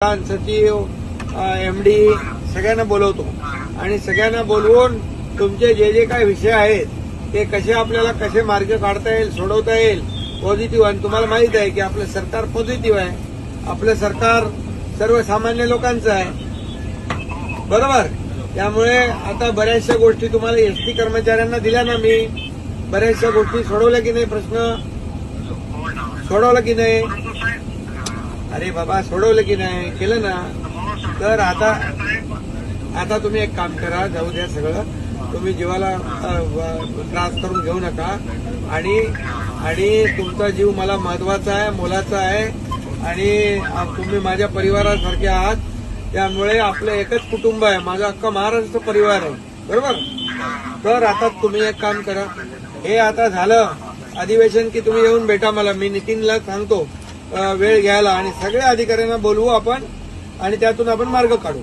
प्रधान सचिव M D सगळ्यांना बोलवतो. आणि सगळ्यांना बोलवून तुमचे जे जे काही विषय आहेत ते कसे आपल्याला कसे मार्ग काढता येईल सोडवता येईल पॉझिटिव्ह आणि तुम्हाला माहीत आहे की आपलं सरकार पॉझिटिव्ह आहे. आपलं सरकार सर्वसामान्य लोकांचं आहे. बरोबर? त्यामुळे आता बऱ्याचशा गोष्टी तुम्हाला एस टी कर्मचाऱ्यांना दिल्या ना मी. बऱ्याचशा गोष्टी सोडवल्या की नाही प्रश्न? सोडवलं की नाही? अरे बाबा सोडवलं की नाही? केलं ना? तर आता आता तुम्ही एक काम करा जाऊ द्या सगळं. तुम्ही जीवाला त्रास करून घेऊ नका. आणि आणि तुमचा जीव मला महत्त्वाचा आहे मोलाचा आहे. आणि तुम्ही माझ्या परिवारासारखे आहात. त्यामुळे आपलं एकच कुटुंब आहे. माझा अख्खा महाराष्ट्र परिवार आहे. बरोबर? तर आता तुम्ही एक काम करा. हे आता झालं. अधिवेशन की तुम्ही येऊन भेटा मला. मी नितीनला सांगतो. वेळ घ्यायला आणि सगळ्या अधिकाऱ्यांना बोलवू आपण आणि त्यातून आपण मार्ग काढू.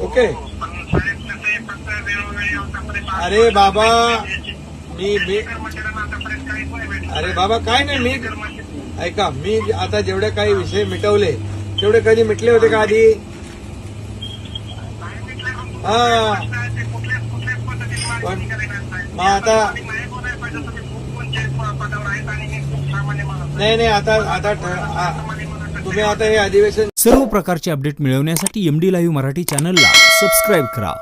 ओके? अरे बाबा मी मी अरे बाबा काय नाही मी ऐका मी आता जेवढे काही विषय मिटवले तेवढे कधी मिटले होते का आधी? हा. पण मग आता नाही नाही आता आता तुम्ही आता हे अधिवेशन सर्व प्रकारचे अपडेट मिळवण्यासाठी एम डी लाईव्ह मराठी चॅनलला सबस्क्राईब करा.